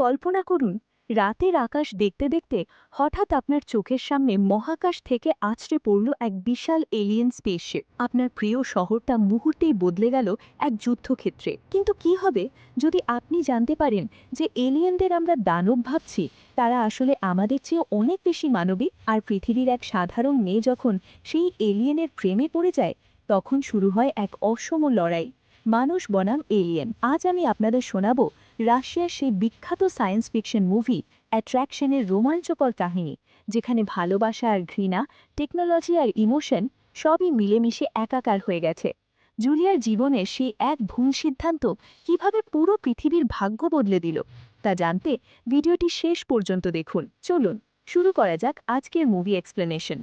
কল্পনা করুন, রাতের আকাশ দেখতে দেখতে হঠাৎ আপনার চোখের সামনে মহাকাশ থেকে আছড়ে পড়ল এক বিশাল এলিয়েন স্পেসশিপ আপনার প্রিয় শহরটা মুহূর্তেই বদলে গেল এক যুদ্ধক্ষেত্রে। কিন্তু কি হবে যদি আপনি জানতে পারেন যে এলিয়েনদের আমরা দানব ভাবছি, তারা আসলে আমাদের চেয়ে অনেক বেশি মানবিক আর পৃথিবীর এক সাধারণ মেয়ে যখন সেই এলিয়েনের প্রেমে পড়ে যায়, তখন শুরু হয় এক অসম লড়াই মানুষ বনাম এলিয়েন। আজ আমি আপনাদের শোনাবো রাশিয়ার সেই বিখ্যাত সায়েন্স ফিকশন মুভি অ্যাট্রাকশনের রোমাঞ্চকর কাহিনী, যেখানে ভালোবাসা আর ঘৃণা, টেকনোলজি আর ইমোশন সবই মিলেমিশে একাকার হয়ে গেছে। জুলিয়ার জীবনের সেই এক ভুল সিদ্ধান্ত কীভাবে পুরো পৃথিবীর ভাগ্য বদলে দিল, তা জানতে ভিডিওটি শেষ পর্যন্ত দেখুন। চলুন, শুরু করা যাক আজকের মুভি এক্সপ্লেনেশন।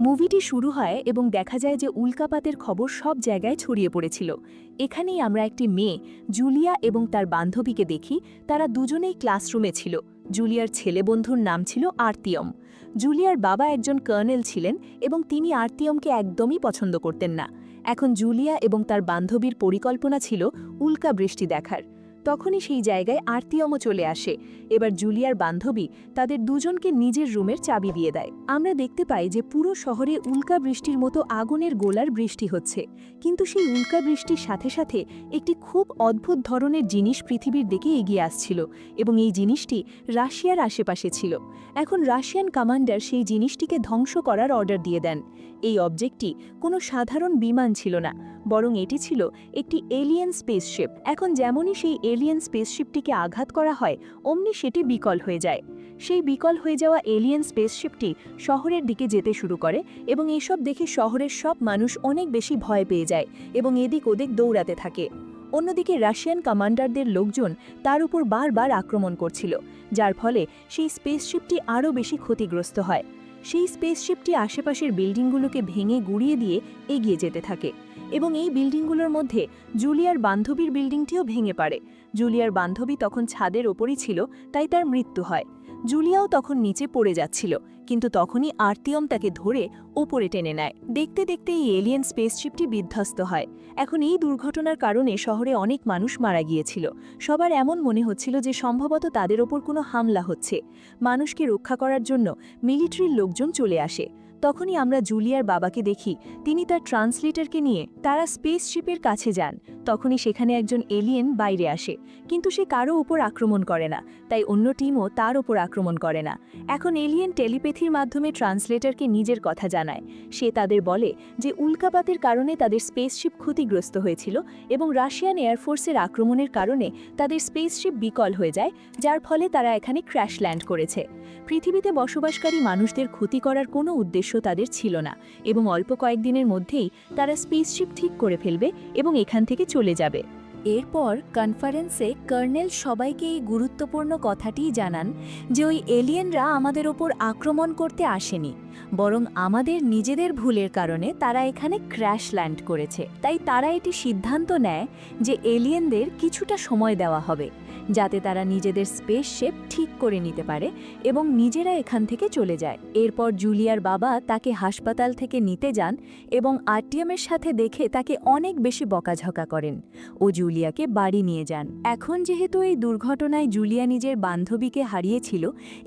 মুভিটি শুরু হয় এবং দেখা যায় যে উল্কাপাতের খবর সব জায়গায় ছড়িয়ে পড়েছিল। এখানেই আমরা একটি মেয়ে, জুলিয়া এবং তার বান্ধবীকে দেখি। তারা দুজনেই ক্লাসরুমে ছিল। জুলিয়ার ছেলে বন্ধুর নাম ছিল আর্তিয়ম। জুলিয়ার বাবা একজন কর্নেল ছিলেন এবং তিনি আর্তিয়মকে একদমই পছন্দ করতেন না। এখন জুলিয়া এবং তার বান্ধবীর পরিকল্পনা ছিল উল্কা বৃষ্টি দেখার। তখনই সেই জায়গায় আর্তিয়মও চলে আসে। এবার জুলিয়ার বান্ধবী তাদের দুজনকে নিজের রুমের চাবি দিয়ে দেয়। আমরা দেখতে পাই যে পুরো শহরে উল্কা বৃষ্টির মতো আগুনের গোলার বৃষ্টি হচ্ছে। কিন্তু সেই উল্কা বৃষ্টির সাথে সাথে একটি খুব অদ্ভুত ধরনের জিনিস পৃথিবীর দিকে এগিয়ে আসছিল এবং এই জিনিসটি রাশিয়ার আশেপাশে ছিল। এখন রাশিয়ান কমান্ডার সেই জিনিসটিকে ধ্বংস করার অর্ডার দিয়ে দেন। এই অবজেক্টটি কোনো সাধারণ বিমান ছিল না। বরং এটি ছিল একটি এলিয়েন স্পেসশিপ এখন যেমনই সেই এলিয়েন স্পেসশিপটিকে আঘাত করা হয়, অমনি সেটি বিকল হয়ে যায়। সেই বিকল হয়ে যাওয়া এলিয়েন স্পেসশিপটি শহরের দিকে যেতে শুরু করে এবং এসব দেখে শহরের সব মানুষ অনেক বেশি ভয় পেয়ে যায় এবং এদিক ওদিক দৌড়াতে থাকে। অন্যদিকে রাশিয়ান কমান্ডারদের লোকজন তার উপর বারবার আক্রমণ করছিল, যার ফলে সেই স্পেসশিপটি আরও বেশি ক্ষতিগ্রস্ত হয়। সেই স্পেসশিপটি আশেপাশের বিল্ডিংগুলোকে ভেঙে গুড়িয়ে দিয়ে এগিয়ে যেতে থাকে। এবং এই বিল্ডিংগুলোর মধ্যে জুলিয়ার বান্ধবীর বিল্ডিংটিও ভেঙে পড়ে। জুলিয়ার বান্ধবী তখন ছাদের ওপরই ছিল, তাই তার মৃত্যু হয়। জুলিয়াও তখন নিচে পড়ে যাচ্ছিল, কিন্তু তখনই আর্তিয়ম তাকে ধরে ওপরে টেনে নেয়। দেখতে দেখতে এই এলিয়েন স্পেসশিপটি বিধ্বস্ত হয়। এখন এই দুর্ঘটনার কারণে শহরে অনেক মানুষ মারা গিয়েছিল। সবার এমন মনে হচ্ছিল যে সম্ভবত তাদের ওপর কোনো হামলা হচ্ছে। মানুষকে রক্ষা করার জন্য মিলিটারির লোকজন চলে আসে। তখনই আমরা জুলিয়ার বাবাকে দেখি, তিনি তার ট্রান্সলেটরকে নিয়ে তারা স্পেসশিপের কাছে যান। তখনই সেখানে একজন এলিয়েন বাইরে আসে, কিন্তু সে কারও ওপর আক্রমণ করে না, তাই অন্য টিমও তার ওপর আক্রমণ করে না। এখন এলিয়েন টেলিপ্যাথির মাধ্যমে ট্রান্সলেটরকে নিজের কথা জানায়। সে তাদের বলে যে, উল্কাপাতের কারণে তাদের স্পেসশিপ ক্ষতিগ্রস্ত হয়েছিল এবং রাশিয়ান এয়ারফোর্সের আক্রমণের কারণে তাদের স্পেসশিপ বিকল হয়ে যায়, যার ফলে তারা এখানে ক্র্যাশ ল্যান্ড করেছে। পৃথিবীতে বসবাসকারী মানুষদের ক্ষতি করার কোনো উদ্দেশ্য তাদের ছিল না এবং অল্প কয়েকদিনের মধ্যেই তারা স্পেসশিপ ঠিক করে ফেলবে এবং এখান থেকে চলে যাবে। এরপর কনফারেন্সে কর্নেল সবাইকে এই গুরুত্বপূর্ণ কথাটিই জানান যে ওই এলিয়েনরা আমাদের ওপর আক্রমণ করতে আসেনি, বরং আমাদের নিজেদের ভুলের কারণে তারা এখানে ক্র্যাশ ল্যান্ড করেছে। তাই তারা এটি সিদ্ধান্ত নেয় যে এলিয়েনদের কিছুটা সময় দেওয়া হবে, যাতে তারা নিজেদের স্পেস শেপ ঠিক করে নিতে পারে এবং নিজেরা এখান থেকে চলে যায়। এরপর জুলিয়ার বাবা তাকে হাসপাতাল থেকে নিতে যান এবং আরটিএমের সাথে দেখে তাকে অনেক বেশি বকাঝকা করেন। ও জুলিয়াকে বাড়ি নিয়ে যান। এখন যেহেতু এই দুর্ঘটনায় জুলিয়া নিজের বান্ধবীকে হারিয়েছিল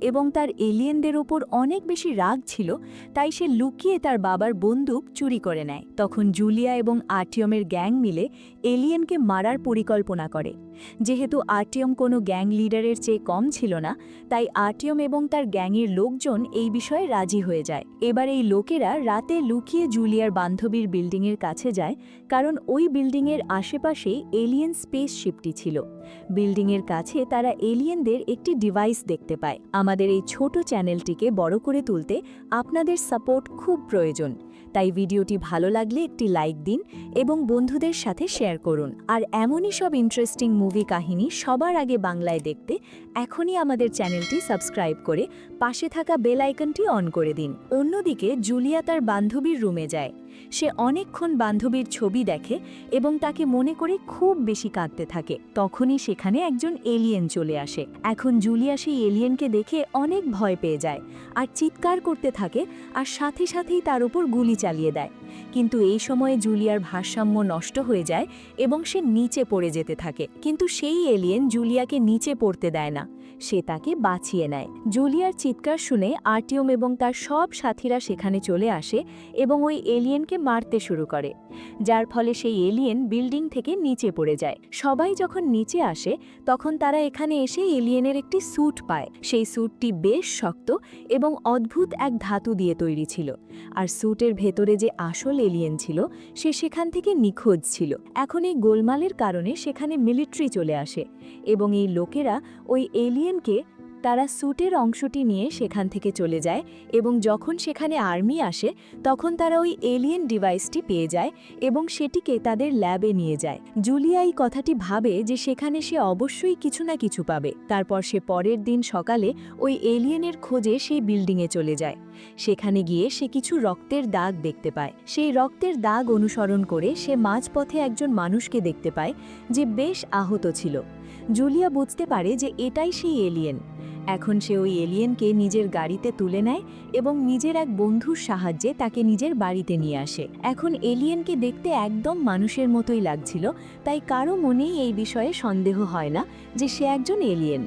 এবং তার এলিয়েনদের ওপর অনেক বেশি রাগ ছিল, তাই সে লুকিয়ে তার বাবার বন্দুক চুরি করে নেয়। তখন জুলিয়া এবং আর্টিয়মের গ্যাং মিলে এলিয়েনকে মারার পরিকল্পনা করে। যেহেতু আর্টিয়ম কোনো গ্যাং লিডারের চেয়ে কম ছিল না, তাই আর্টিয়ম এবং তার গ্যাংয়ের লোকজন এই বিষয়ে রাজি হয়ে যায়। এবার এই লোকেরা রাতে লুকিয়ে জুলিয়ার বান্ধবীর বিল্ডিংয়ের কাছে যায়, কারণ ওই বিল্ডিংয়ের আশেপাশেই এলিয়েন স্পেসশিপটি ছিল। বিল্ডিংয়ের কাছে তারা এলিয়েনদের একটি ডিভাইস দেখতে পায়। আমাদের এই ছোট চ্যানেলটিকে বড় করে তুলতে আপনাদের সাপোর্ট খুব প্রয়োজন। তাই ভিডিওটি ভালো লাগলে একটি লাইক দিন এবং বন্ধুদের সাথে শেয়ার করুন। আর এমনই সব ইন্টারেস্টিং মুভি কাহিনী সবার আগে বাংলায় দেখতে এখনই আমাদের চ্যানেলটি সাবস্ক্রাইব করে পাশে থাকা বেল আইকনটি অন করে দিন। অন্যদিকে জুলিয়া তার বান্ধবীর রুমে যায়। সে অনেকক্ষণ বান্ধবীর ছবি দেখে এবং তাকে মনে করে খুব বেশি কাঁদতে থাকে। তখনই সেখানে একজন এলিয়েন চলে আসে। এখন জুলিয়া সেই এলিয়েনকে দেখে অনেক ভয় পেয়ে যায়, আর চিৎকার করতে থাকে, আর সাথে সাথেই তার উপর গুলি চালিয়ে দেয়। কিন্তু এই সময়ে জুলিয়ার ভারসাম্য নষ্ট হয়ে যায় এবং সে নিচে পড়ে যেতে থাকে। কিন্তু সেই এলিয়েন জুলিয়াকে নিচে পড়তে দেয় না। সে তাকে বাঁচিয়ে নেয়। জুলিয়ার চিৎকার শুনে আর্টিয়ম এবং তার সব সাথীরা সেখানে চলে আসে এবং ওই এলিয়েনকে মারতে শুরু করে। যার ফলে সেই এলিয়েন বিল্ডিং থেকে নিচে পড়ে যায়। সবাই যখন নিচে আসে, তখন তারা এখানে এসে এলিয়েনের একটি স্যুট পায়। সেই স্যুটটি বেশ শক্ত এবং অদ্ভুত এক ধাতু দিয়ে তৈরি ছিল। আর স্যুটের ভেতরে যে আসল এলিয়েন ছিল, সে সেখান থেকে নিখোঁজ ছিল। এখন এই গোলমালের কারণে সেখানে মিলিটারি চলে আসে এবং এই লোকেরা ওই এলিয়েনকে তারা স্যুটের অংশটি নিয়ে সেখান থেকে চলে যায় এবং যখন সেখানে আর্মি আসে, তখন তারা ওই এলিয়েন ডিভাইসটি পেয়ে যায় এবং সেটিকে তাদের ল্যাবে নিয়ে যায়। জুলিয়া এই কথাটি ভাবে যে সেখানে সে অবশ্যই কিছু না কিছু পাবে। তারপর সে পরের দিন সকালে ওই এলিয়েনের খোঁজে সেই বিল্ডিংয়ে চলে যায়। সেখানে গিয়ে সে কিছু রক্তের দাগ দেখতে পায়। সেই রক্তের দাগ অনুসরণ করে সে মাঝপথে একজন মানুষকে দেখতে পায়, যে বেশ আহত ছিল। জুলিয়া বুঝতে পারে যে এটাই সেই এলিয়েন এখন সে ওই এলিয়েনকে নিজের গাড়িতে তুলে নেয় এবং নিজের এক বন্ধুর সাহায্যে তাকে নিজের বাড়িতে নিয়ে আসে। এখন এলিয়েনকে দেখতে একদম মানুষের মতোই লাগছিল, তাই কারও মনেই এই বিষয়ে সন্দেহ হয় না যে সে একজন এলিয়েন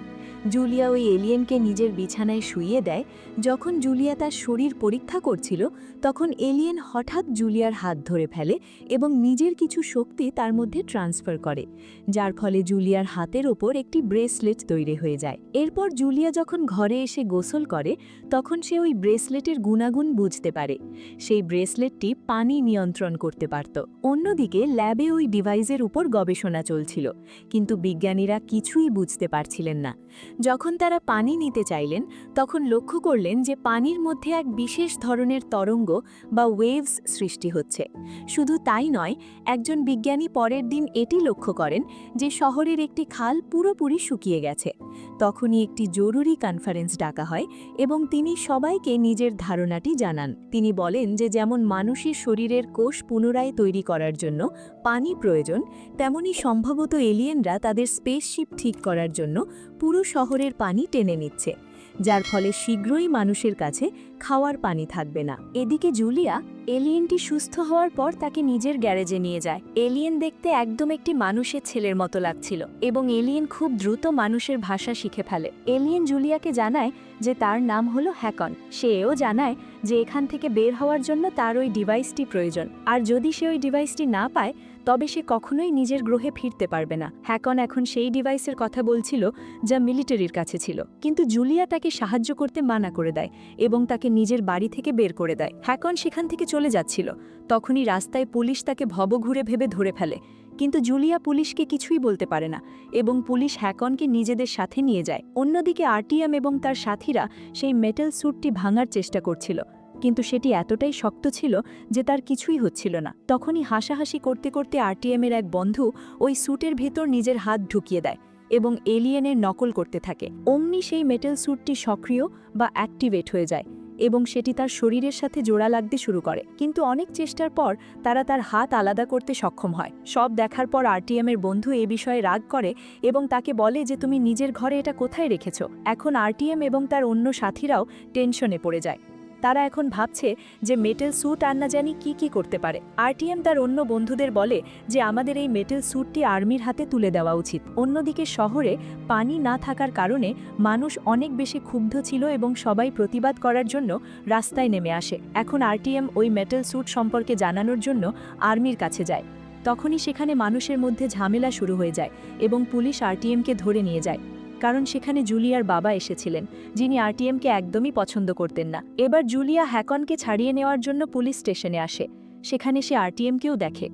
জুলিয়া ওই এলিয়েনকে নিজের বিছানায় শুইয়ে দেয়। যখন জুলিয়া তার শরীর পরীক্ষা করছিল, তখন এলিয়েন হঠাৎ জুলিয়ার হাত ধরে ফেলে এবং নিজের কিছু শক্তি তার মধ্যে ট্রান্সফার করে, যার ফলে জুলিয়ার হাতের ওপর একটি ব্রেসলেট তৈরি হয়ে যায়। এরপর জুলিয়া যখন ঘরে এসে গোসল করে, তখন সে ওই ব্রেসলেটের গুণাগুণ বুঝতে পারে। সেই ব্রেসলেটটি পানি নিয়ন্ত্রণ করতে পারত। অন্যদিকে ল্যাবে ওই ডিভাইসের উপর গবেষণা চলছিল, কিন্তু বিজ্ঞানীরা কিছুই বুঝতে পারছিলেন না। যখন তারা পানি নিতে চাইলেন, তখন লক্ষ্য করলেন যে পানির মধ্যে এক বিশেষ ধরনের তরঙ্গ বা ওয়েভস সৃষ্টি হচ্ছে। শুধু তাই নয়, একজন বিজ্ঞানী পরের দিন এটি লক্ষ্য করেন যে শহরের একটি খাল পুরোপুরি শুকিয়ে গেছে। তখনই একটি জরুরি কনফারেন্স ডাকা হয় এবং তিনি সবাইকে নিজের ধারণাটি জানান। তিনি বলেন যে যেমন মানুষের শরীরের কোষ পুনরায় তৈরি করার জন্য পানি প্রয়োজন তেমনই সম্ভবত এলিয়েনরা তাদের স্পেসশিপ ঠিক করার জন্য পুরো শহরের পানি টেনে নিচ্ছে যার ফলে শীঘ্রই মানুষের কাছে খাওয়ার পানি থাকবে না। এদিকে জুলিয়া এলিয়েনটি সুস্থ হওয়ার পর তাকে নিজের গ্যারেজে নিয়ে যায়। এলিয়েন দেখতে একদম একটি মানুষের ছেলের মতো লাগছিল এবং এলিয়েন খুব দ্রুত মানুষের ভাষা শিখে ফেলে। এলিয়েন জুলিয়াকে জানায় যে তার নাম হলো হ্যাকন। সে এও জানায় যে এখান থেকে বের হওয়ার জন্য তার ওই ডিভাইসটি প্রয়োজন। আর যদি সে ওই ডিভাইসটি না পায়, তবে সে কখনোই নিজের গ্রহে ফিরতে পারবে না। হ্যাকন এখন সেই ডিভাইসের কথা বলছিল যা মিলিটারির কাছে ছিল। কিন্তু জুলিয়া তাকে সাহায্য করতে মানা করে দেয় এবং তাকে নিজের বাড়ি থেকে বের করে দেয়। হ্যাকন সেখান থেকে চলে যাচ্ছিল। তখনই রাস্তায় পুলিশ তাকে ভব ঘুরে ভেবে ধরে ফেলে। কিন্তু জুলিয়া পুলিশকে কিছুই বলতে পারে না এবং পুলিশ হ্যাকনকে নিজেদের সাথে নিয়ে যায়। অন্যদিকে আরটিএম এবং তার সাথীরা সেই মেটাল স্যুটটি ভাঙার চেষ্টা করছিল। কিন্তু সেটি এতটাই শক্ত ছিল যে তার কিছুই হচ্ছিল না। তখনই হাসাহাসি করতে করতে আরটিএমের এক বন্ধু ওই স্যুটের ভেতর নিজের হাত ঢুকিয়ে দেয় এবং এলিয়েনের নকল করতে থাকে। অমনি সেই মেটাল স্যুটটি সক্রিয় বা অ্যাক্টিভেট হয়ে যায়। এবং সেটি তার শরীরের সাথে জোড়া লাগতে শুরু করে। কিন্তু অনেক চেষ্টার পর তারা তার হাত আলাদা করতে সক্ষম হয়। সব দেখার পর আরটিএমের বন্ধু এ বিষয়ে রাগ করে এবং তাকে বলে যে, তুমি নিজের ঘরে এটা কোথায় রেখেছ? এখন আরটিএম এবং তার অন্য সাথীরাও টেনশনে পড়ে যায়। তারা এখন ভাবছে যে মেটেল স্যুট আর না জানি কি কি করতে পারে। আরটিএম তার অন্য বন্ধুদের বলে যে আমাদের এই মেটেল স্যুটটি আর্মির হাতে তুলে দেওয়া উচিত। অন্যদিকে শহরে পানি না থাকার কারণে মানুষ অনেক বেশি ক্ষুব্ধ ছিল এবং সবাই প্রতিবাদ করার জন্য রাস্তায় নেমে আসে। এখন আরটিএম ওই মেটেল স্যুট সম্পর্কে জানানোর জন্য আর্মির কাছে যায়। তখনই সেখানে মানুষের মধ্যে ঝামেলা শুরু হয়ে যায় এবং পুলিশ আরটিএমকে ধরে নিয়ে যায়। কারণ সেখানে জুলিয়ার বাবা এসেছিলেন, যিনি আরটিএমকে একদমই পছন্দ করতেন না। এবার জুলিয়া হ্যাকনকে ছাড়িয়ে নেওয়ার জন্য পুলিশ স্টেশনে আসে, সেখানে সে আরটিএমকেও দেখে।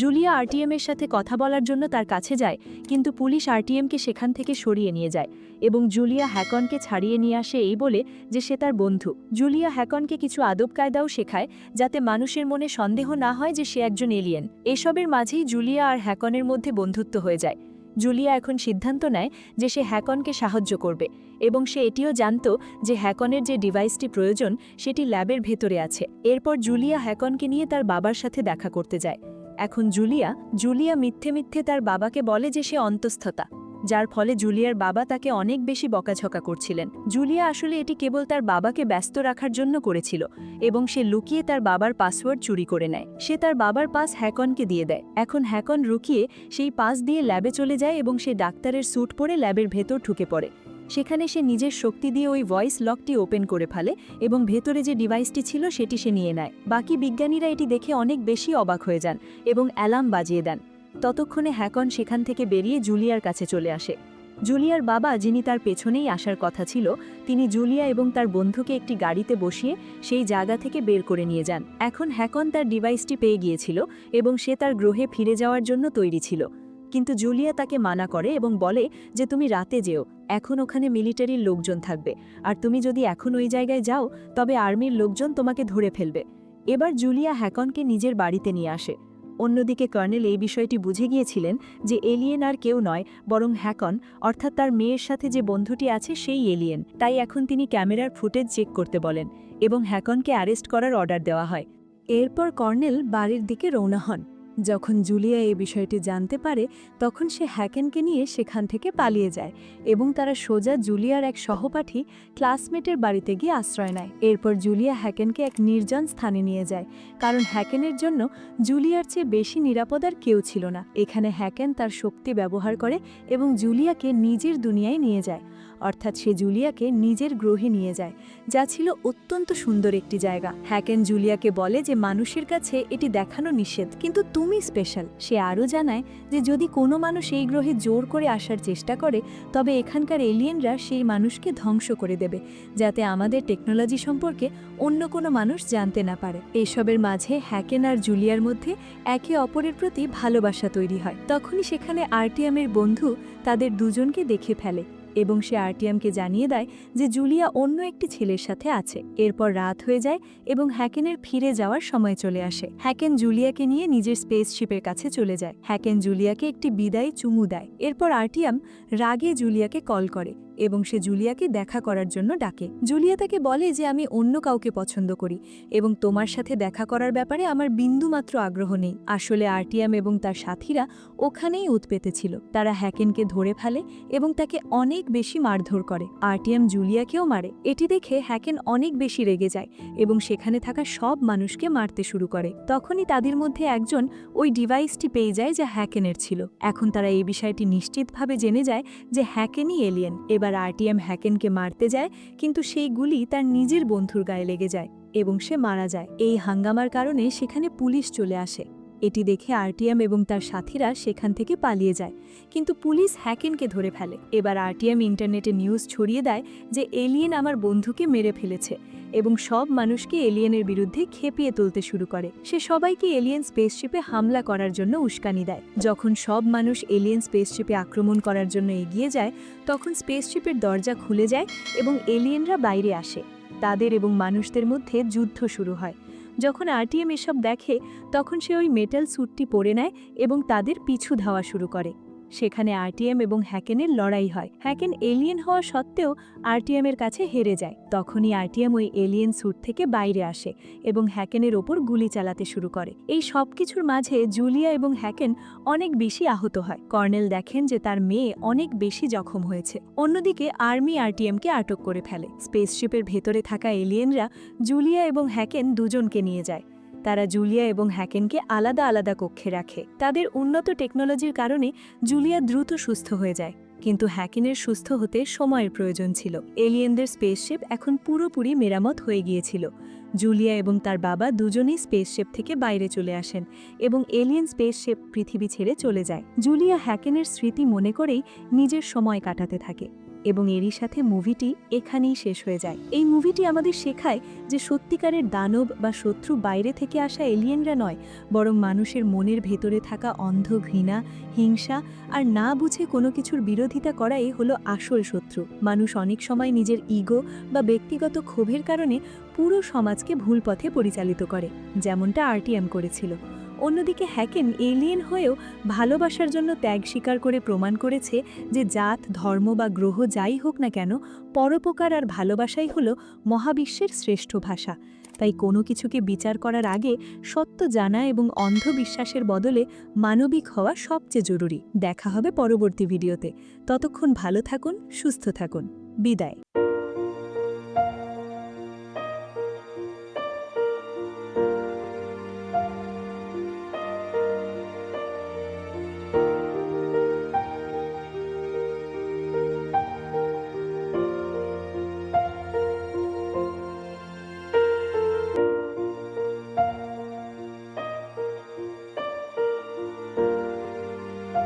জুলিয়া আরটিএমের সাথে কথা বলার জন্য তার কাছে যায়, কিন্তু পুলিশ আরটিএমকে সেখান থেকে সরিয়ে নিয়ে যায় এবং জুলিয়া হ্যাকনকে ছাড়িয়ে নিয়ে আসে এই বলে যে সে তার বন্ধু। জুলিয়া হ্যাকনকে কিছু আদব কায়দাও শেখায়, যাতে মানুষের মনে সন্দেহ না হয় যে সে একজন এলিয়েন। এসবের মাঝেই জুলিয়া আর হ্যাকনের মধ্যে বন্ধুত্ব হয়ে যায়। জুলিয়া এখন সিদ্ধান্ত নেয় যে সে হ্যাকনকে সাহায্য করবে এবং সে এটিও জানত যে হ্যাকনের যে ডিভাইসটি প্রয়োজন, সেটি ল্যাবের ভেতরে আছে। এরপর জুলিয়া হ্যাকনকে নিয়ে তার বাবার সাথে দেখা করতে যায়। এখন জুলিয়া জুলিয়া মিথ্যে মিথ্যে তার বাবাকে বলে যে সে অন্তঃস্থতা। যার ফলে জুলিয়ার বাবা তাকে অনেক বেশি বকাঝকা করছিলেন। জুলিয়া আসলে এটি কেবল তার বাবাকে ব্যস্ত রাখার জন্য করেছিল এবং সে লুকিয়ে তার বাবার পাসওয়ার্ড চুরি করে নেয়। সে তার বাবার পাস হ্যাকনকে দিয়ে দেয়। এখন হ্যাকন রুকিয়ে সেই পাস দিয়ে ল্যাবে চলে যায় এবং সে ডাক্তারের স্যুট পরে ল্যাবের ভেতর ঢুকে পড়ে। সেখানে সে নিজের শক্তি দিয়ে ওই ভয়েস লকটি ওপেন করে ফেলে এবং ভেতরে যে ডিভাইসটি ছিল সেটি সে নিয়ে নেয়। বাকি বিজ্ঞানীরা এটি দেখে অনেক বেশি অবাক হয়ে যান এবং অ্যালার্ম বাজিয়ে দেন। ততক্ষণে হ্যাকন সেখান থেকে বেরিয়ে জুলিয়ার কাছে চলে আসে। জুলিয়ার বাবা, যিনি তার পেছনেই আসার কথা ছিল, তিনি জুলিয়া এবং তার বন্ধুকে একটি গাড়িতে বসিয়ে সেই জায়গা থেকে বের করে নিয়ে যান। এখন হ্যাকন তার ডিভাইসটি পেয়ে গিয়েছিল এবং সে তার গ্রহে ফিরে যাওয়ার জন্য তৈরি ছিল। কিন্তু জুলিয়া তাকে মানা করে এবং বলে যে, তুমি রাতে যেও, এখন ওখানে মিলিটারির লোকজন থাকবে। আর তুমি যদি এখন ওই জায়গায় যাও, তবে আর্মির লোকজন তোমাকে ধরে ফেলবে। এবার জুলিয়া হ্যাকনকে নিজের বাড়িতে নিয়ে আসে। অন্যদিকে কর্নেল এই বিষয়টি বুঝে গিয়েছিলেন যে এলিয়েন আর কেউ নয়, বরং হ্যাকন, অর্থাৎ তার মেয়ের সাথে যে বন্ধুটি আছে সেই এলিয়েন। তাই এখন তিনি ক্যামেরার ফুটেজ চেক করতে বলেন এবং হ্যাকনকে অ্যারেস্ট করার অর্ডার দেওয়া হয়। এরপর কর্নেল বাড়ির দিকে রওনা হন। যখন জুলিয়া এই বিষয়টি জানতে পারে, তখন সে হ্যাকেনকে নিয়ে সেখান থেকে পালিয়ে যায় এবং তারা সোজা জুলিয়ার এক সহপাঠী ক্লাসমেটের বাড়িতে গিয়ে আশ্রয় নেয়। এরপর জুলিয়া হ্যাকেনকে এক নির্জন স্থানে নিয়ে যায়, কারণ হ্যাকেনের জন্য জুলিয়ার চেয়ে বেশি নিরাপদ আর কেউ ছিল না। এখানে হ্যাকেন তার শক্তি ব্যবহার করে এবং জুলিয়াকে নিজের দুনিয়ায় নিয়ে যায়। অর্থাৎ সে জুলিয়াকে নিজের গ্রহে নিয়ে যায়, যা ছিল অত্যন্ত সুন্দর একটি জায়গা। হ্যাকেন জুলিয়াকে বলে যে, মানুষের কাছে এটি দেখানো নিষেধ, কিন্তু তুমি স্পেশাল। সে আরও জানায় যে, যদি কোনো মানুষ এই গ্রহে জোর করে আসার চেষ্টা করে, তবে এখানকার এলিয়েনরা সেই মানুষকে ধ্বংস করে দেবে, যাতে আমাদের টেকনোলজি সম্পর্কে অন্য কোনো মানুষ জানতে না পারে। এসবের মাঝে হ্যাকেন আর জুলিয়ার মধ্যে একে অপরের প্রতি ভালোবাসা তৈরি হয়। তখনই সেখানে আরটিএমের বন্ধু তাদের দুজনকে দেখে ফেলে। এবং সে আরটিএমকে জানিয়ে দেয় যে জুলিয়া অন্য একটি ছেলের সাথে আছে। এরপর রাত হয়ে যায় এবং হ্যাকেনের ফিরে যাওয়ার সময় চলে আসে। হ্যাকেন জুলিয়াকে নিয়ে নিজের স্পেসশিপের কাছে চলে যায়। হ্যাকেন জুলিয়াকে একটি বিদায় চুমু দেয়। এরপর আরটিএম রাগে জুলিয়াকে কল করে। এবং সে জুলিয়াকে দেখা করার জন্য ডাকে। জুলিয়া তাকে বলে যে, আমি অন্য কাউকে পছন্দ করি এবং তোমার সাথে দেখা করার ব্যাপারে আমার বিন্দুমাত্র আগ্রহ নেই। আসলে আরটিএম এবং তার সাথীরা ওখানেই উৎপেতে ছিল। তারা হ্যাকেনকে ধরে ফেলে এবং তাকে অনেক বেশি মারধর করে। আরটিএম জুলিয়াকেও মারে। এটি দেখে হ্যাকেন অনেক বেশি রেগে যায় এবং সেখানে থাকা সব মানুষকে মারতে শুরু করে। তখনই তাদের মধ্যে একজন ওই ডিভাইসটি পেয়ে যায় যা হ্যাকেনের ছিল। এখন তারা এই বিষয়টি নিশ্চিতভাবে জেনে যায় যে হ্যাকেনই এলিয়েন। এবার আরটিএম হ্যাকেনকে মারতে যায়, কিন্তু সেই গুলি তার নিজের বন্ধুর গায়ে লেগে যায় এবং সে মারা যায়। এই হাঙ্গামার কারণে সেখানে পুলিশ চলে আসে। এটি দেখে আরটিএম এবং তার সাথীরা সেখান থেকে পালিয়ে যায়। কিন্তু পুলিশ হ্যাকেনকে ধরে ফেলে। এবার আরটিএম ইন্টারনেটে নিউজ ছড়িয়ে দেয় যে এলিয়েন আমার বন্ধুকে মেরে ফেলেছে এবং সব মানুষকে এলিয়েনের বিরুদ্ধে খেপিয়ে তুলতে শুরু করে। সে সবাইকে এলিয়েন স্পেসশিপে হামলা করার জন্য উস্কানি দেয়। যখন সব মানুষ এলিয়েন স্পেসশিপে আক্রমণ করার জন্য এগিয়ে যায়, তখন স্পেসশিপের দরজা খুলে যায় এবং এলিয়েনরা বাইরে আসে। তাদের এবং মানুষদের মধ্যে যুদ্ধ শুরু হয়। যখন আরটিএম এসব দেখে, তখন সে ওই মেটাল স্যুটটি পরে নেয় এবং তাদের পিছু ধাওয়া শুরু করে। সেখানে আরটিএম এবং হ্যাকেনের লড়াই হয়। হ্যাকেন এলিয়েন হওয়া সত্ত্বেও আরটিএম এর কাছে হেরে যায়। তখনই আরটিএম ওই এলিয়েন স্যুট থেকে বাইরে আসে এবং হ্যাকেনের ওপর গুলি চালাতে শুরু করে। এই সব কিছুর মাঝে জুলিয়া এবং হ্যাকেন অনেক বেশি আহত হয়। কর্নেল দেখেন যে তার মেয়ে অনেক বেশি জখম হয়েছে। অন্যদিকে আর্মি আরটিএমকে আটক করে ফেলে। স্পেসশিপের ভেতরে থাকা এলিয়েনরা জুলিয়া এবং হ্যাকেন দুজনকে নিয়ে যায়। তারা জুলিয়া এবং হ্যাকেনকে আলাদা আলাদা কক্ষে রাখে। তাদের উন্নত টেকনোলজির কারণে জুলিয়া দ্রুত সুস্থ হয়ে যায়, কিন্তু হ্যাকিনের সুস্থ হতে সময়ের প্রয়োজন ছিল। এলিয়েনদের স্পেসশিপ এখন পুরোপুরি মেরামত হয়ে গিয়েছিল। জুলিয়া এবং তার বাবা দুজনেই স্পেসশিপ থেকে বাইরে চলে আসেন এবং এলিয়েন স্পেসশিপ পৃথিবী ছেড়ে চলে যায়। জুলিয়া হ্যাকেনের স্মৃতি মনে করেই নিজের সময় কাটাতে থাকে। এবং এরই সাথে মুভিটি এখানেই শেষ হয়ে যায়। এই মুভিটি আমাদের শেখায় যে সত্যিকারের দানব বা শত্রু বাইরে থেকে আসা এলিয়েনরা নয়, বরং মানুষের মনের ভেতরে থাকা অন্ধ ঘৃণা, হিংসা আর না বুঝে কোনো কিছুর বিরোধিতা করাই হলো আসল শত্রু। মানুষ অনেক সময় নিজের ইগো বা ব্যক্তিগত ক্ষোভের কারণে পুরো সমাজকে ভুল পথে পরিচালিত করে, যেমনটা আরটিএম করেছিল। অন্যদিকে হ্যাকেন এলিয়েন হয়েও ভালোবাসার জন্য ত্যাগ স্বীকার করে প্রমাণ করেছে যে জাত, ধর্ম বা গ্রহ যাই হোক না কেন, পরোপকার আর ভালোবাসাই হল মহাবিশ্বের শ্রেষ্ঠ ভাষা। তাই কোনো কিছুকে বিচার করার আগে সত্য জানা এবং অন্ধবিশ্বাসের বদলে মানবিক হওয়া সবচেয়ে জরুরি। দেখা হবে পরবর্তী ভিডিওতে। ততক্ষণ ভালো থাকুন, সুস্থ থাকুন। বিদায়।